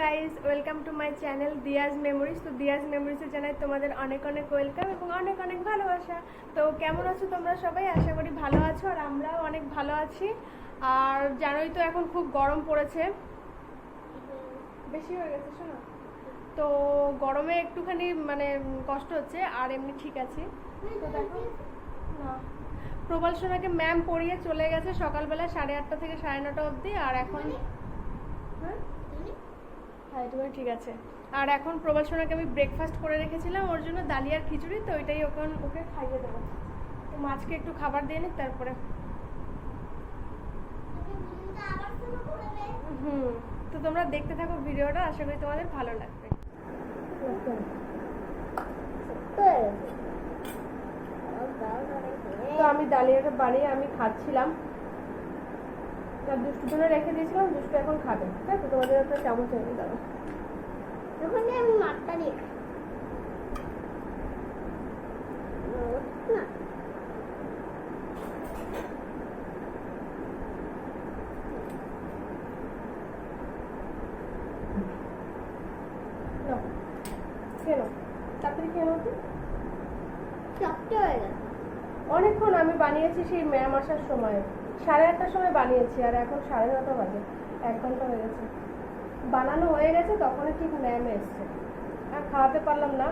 Guys welcome to my channel Diya's memories তো দিয়াজ মেমোরিজে জানাই তোমাদের অনেক অনেক ওয়েলকাম এবং অনেক অনেক ভালোবাসা। তো কেমন আছো তোমরা সবাই? আশা করি ভালো আছো আর আমরাও অনেক ভালো আছি। আর জানোই তো এখন খুব গরম পড়েছে। বেশি হয়ে গেছে, শোনো। তো গরমে একটুখানি মানে কষ্ট হচ্ছে আর এমনি ঠিক আছে। তো দেখো। না। প্রবল সোনাকে ম্যাম পড়িয়ে চলে গেছে সকালবেলা সাড়ে আটটা থেকে সাড়ে নটা অবধি আর এখন হ্যাঁ? হ্যাঁ এটুকুনি ঠিক আছে। আর এখন প্রবল সোনাকে আমি ব্রেকফাস্ট করে রেখেছিলাম ওর জন্য ডালিয়ার খিচুড়ি তো ওইটাই ওকে ওকে খাইয়ে দেবো। তো মাছকে একটু খাবার দিয়ে নিই তারপরে। হুম তো তোমরা দেখতে থাকো ভিডিওটা আশা করি তোমাদের ভালো লাগবে। তো আমি ডালিয়াটা বানিয়ে আমি খাচ্ছিলাম। তার দুষ্টু জন্য রেখে দিয়েছিলাম দুষ্টু এখন খাবে। তাই তো তোমাদের একটা চামচ এনে দাও। ওখানে আমি মাঠটা খেয়ে নাও। তাড়াতাড়ি গেছে। অনেকক্ষণ আমি বানিয়েছি সেই ম্যাম আসার সময়। সাড়ে আটটার সময় বানিয়েছি আর এখন সাড়ে নটা বাজে এক ঘণ্টা হয়ে গেছে। বানানো হয়ে গেছে তখনই ঠিক ম্যাম এসছে। আর খাওয়াতে পারলাম না।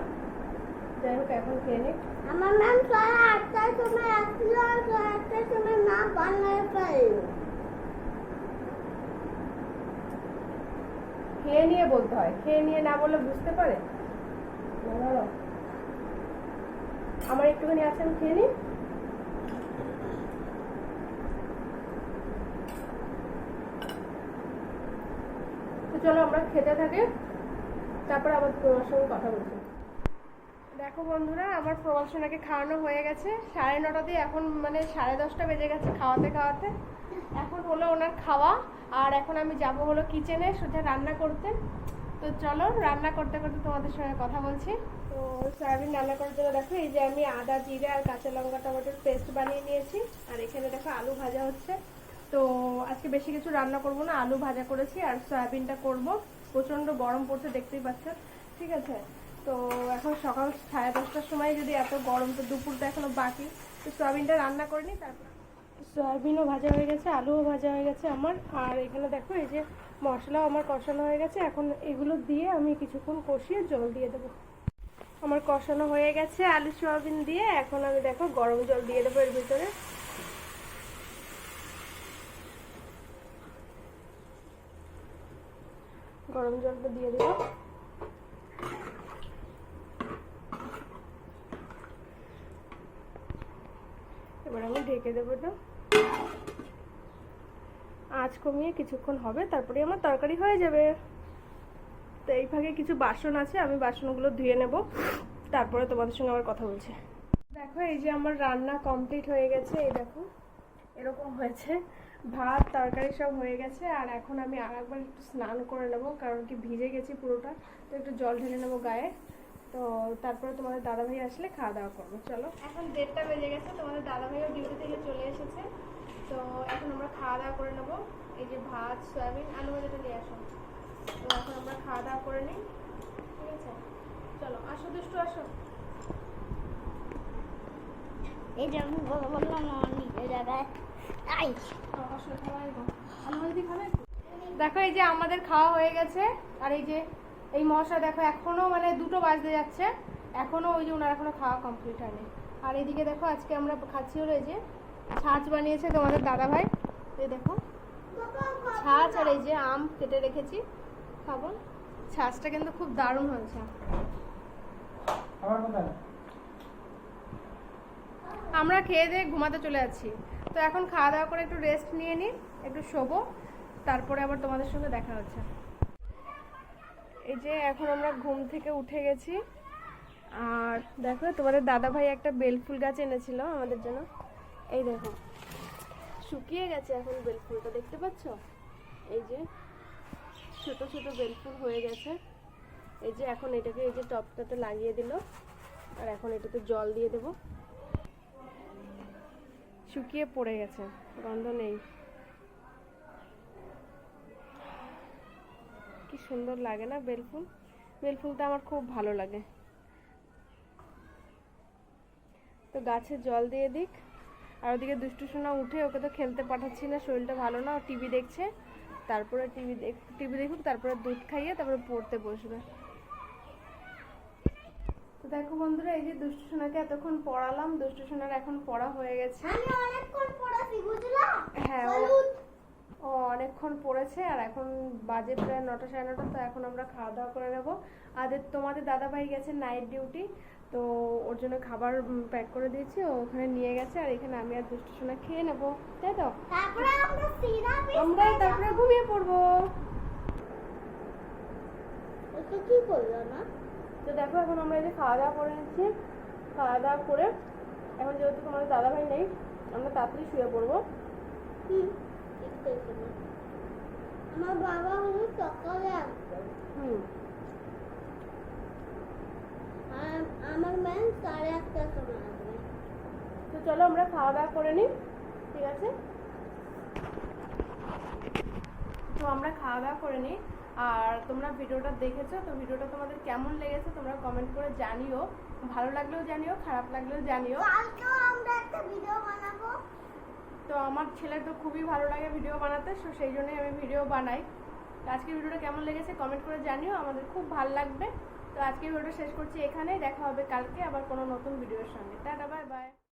যাই হোক এখন খেয়ে নিই। আমার ম্যাম সাড়ে আটটার সময় আসছিল আর সাড়ে আটটার সময় না বানাতে পারিল খেয়ে নিয়ে বলতে হয়। খেয়ে নিয়ে না বললে বুঝতে পারে। আমার একটুখানি আছে আমি খেয়ে নিই। চলো আমরা খেতে থাকি। তারপরে আবার তোমার সঙ্গে কথা বলছি। দেখো বন্ধুরা, আমার প্রবাসনাকে খাওয়ানো হয়ে গেছে। সাড়ে নটাতেই এখন মানে সাড়ে দশটা বেজে গেছে খাওয়াতে খাওয়াতে। এখন হলো ওনার খাওয়া, আর এখন আমি যাব হলো কিচেনে সোজা রান্না করতে। তো চলো, রান্না করতে করতে তোমাদের সঙ্গে কথা বলছি। তো সয়াবিন রান্না করার জন্য দেখো, এই যে আমি আদা, জিরে আর কাঁচা লঙ্কা, টমেটোর পেস্ট বানিয়ে নিয়েছি। আর এখানে দেখো আলু ভাজা হচ্ছে। তো আজকে বেশি কিছু রান্না করব না, আলু ভাজা করেছি আর সয়াবিনটা করব। প্রচণ্ড গরম পড়ছে, দেখতেই পাচ্ছ ঠিক আছে? তো এখন সকাল সাড়ে দশটার সময় যদি এত গরম, তো দুপুর তো এখনও বাকি। তো সয়াবিনটা রান্না করে নিই, তারপর সয়াবিনও ভাজা হয়ে গেছে, আলুও ভাজা হয়ে গেছে আমার। আর এখানে দেখো, এই যে মশলাও আমার কষানো হয়ে গেছে। এখন এগুলো দিয়ে আমি কিছুক্ষণ কষিয়ে জল দিয়ে দেবো। আমার কষানো হয়ে গেছে আলু সয়াবিন দিয়ে। এখন আমি দেখো গরম জল দিয়ে দেবো এর ভিতরে। গরম জলটা দিয়ে দিল এবার আমি ঢেকে দেবো এটা। আঁচ কমিয়ে কিছুক্ষণ হবে, তারপরে আমার তরকারি হয়ে যাবে। তো এই ফাঁকে কিছু বাসন আছে, আমি বাসনগুলো ধুয়ে নেব। তারপরে তোমাদের সঙ্গে আবার কথা বলছি। দেখো, এই যে আমার রান্না কমপ্লিট হয়ে গেছে, এই দেখো, এরকম হয়েছে। ভাত তরকারি সব হয়ে গেছে আর এখন আমি আর একবার একটু স্নান করে নেব কারণ কি ভিজে গেছি পুরোটা তো একটু জল ঢেলে নেব গায়ে। তো তারপরে তোমাদের দাদাভাই আসলে খাওয়া দাওয়া করব চলো। এখন দেড়টা বেজে গেছে তোমাদের দাদাভাইও ডিউটি থেকে চলে এসেছে। তো এখন আমরা খাওয়া দাওয়া করে নেব এই যে ভাত সয়াবিন আলু ভাজাটা নিয়ে আসো। তো এখন আমরা খাওয়া দাওয়া করে নিই ঠিক আছে? চলো আসো দুষ্টু আসো। এই যে আমি বলে বললাম না নিজে জায়গায় দেখো এই যে আমাদের খাওয়া হয়ে গেছে। আর এই যে এই মশা দেখো এখনও মানে দুটো বাজতে যাচ্ছে। এখনও ওই যে ওনার এখনও খাওয়া কমপ্লিট হয়নি। আর এইদিকে দেখো আজকে আমরা খাচ্ছি হলো এই যে ছাঁচ বানিয়েছে তোমাদের দাদা ভাই এই দেখো ছাঁচ আর এই যে আম কেটে রেখেছি। খাব। ছাঁচটা কিন্তু খুব দারুণ হয়েছে। আমরা খেয়ে দিয়ে ঘুমাতে চলে যাচ্ছি। তো এখন খাওয়া দাওয়া করে একটু রেস্ট নিয়ে নিই, একটু শোবো, তারপরে আবার তোমাদের সঙ্গে দেখা হচ্ছে। এই যে এখন আমরা ঘুম থেকে উঠে গেছি। আর দেখো, তোমাদের দাদা ভাই একটা বেলফুল গাছ এনেছিল আমাদের জন্য। এই দেখো, শুকিয়ে গেছে এখন বেলফুলটা, দেখতে পাচ্ছ? এই যে ছোট ছোট বেলফুল হয়ে গেছে। এই যে এখন এটাকে এই যে টপটাতে লাগিয়ে দিল, আর এখন এটাতে জল দিয়ে দেবো। শুকিয়ে পড়ে গেছে, গন্ধ নেই। কি সুন্দর লাগে না বেলফুল? বেলফুলটা আমার খুব ভালো লাগে। তো গাছে জল দিয়ে দিক, আর ওদিকে দুষ্টু সোনা উঠে ওকে তো খেলতে পাঠাচ্ছি না, শরীরটা ভালো না, ও টিভি দেখছে, তারপরে টিভি দেখ, টিভি দেখুক, তারপরে দুধ খাইয়ে তারপরে পড়তে বসবে। তো দেখো বন্ধুরা এই যে দুষ্টু সোনাকে এতক্ষণ পড়ালাম দুষ্টু সোনার এখন পড়া হয়ে গেছে। আমি অনেকক্ষণ পড়াছি বুঝলা? হ্যাঁ ও অনেকক্ষণ পড়েছে আর এখন বাজে প্রায় নটা সাড়ে নটা তো এখন আমরা খাওয়া দাওয়া করে নেব। আর তোমাদের দাদা ভাই গেছে নাইট ডিউটি তো ওর জন্য খাবার প্যাক করে দিয়েছি ও ওখানে নিয়ে গেছে আর এখানে আমি আর দুষ্টু সোনা খেয়ে নেব তাই তো? তারপরে আমরা তারপরে ঘুমিয়ে পড়ব। কি করল না তো দেখো এখন আমরা এই যে খাওয়া দাওয়া করে নিচ্ছি। খাওয়া দাওয়া করে এখন যেহেতু তোমাদের দাদা ভাই নেই আমরা তাড়াতাড়ি শুয়ে পড়ব। আমার বাবা হলো সকালে হুম। আমার ম্যাম সাড়ে আটটার সময় আসবে। তো চলো আমরা খাওয়া দাওয়া করে নিই ঠিক আছে? তো আমরা খাওয়া দাওয়া করে নিই। আর তোমরা ভিডিওটা দেখেছ তো ভিডিওটা তোমাদের কেমন লেগেছে তোমরা কমেন্ট করে জানিও। ভালো লাগলেও জানিও খারাপ লাগলেও জানিও। কালকেও আমরা একটা ভিডিও বানাবো। তো আমার ছেলে তো খুবই ভালো লাগে ভিডিও বানাতে তো সেই জন্যই আমি ভিডিও বানাই। তো আজকের ভিডিওটা কেমন লেগেছে কমেন্ট করে জানিও আমাদের খুব ভালো লাগবে। তো আজকের ভিডিওটা শেষ করছি এখানেই দেখা হবে কালকে আবার কোনো নতুন ভিডিওর সঙ্গে। Tata bye bye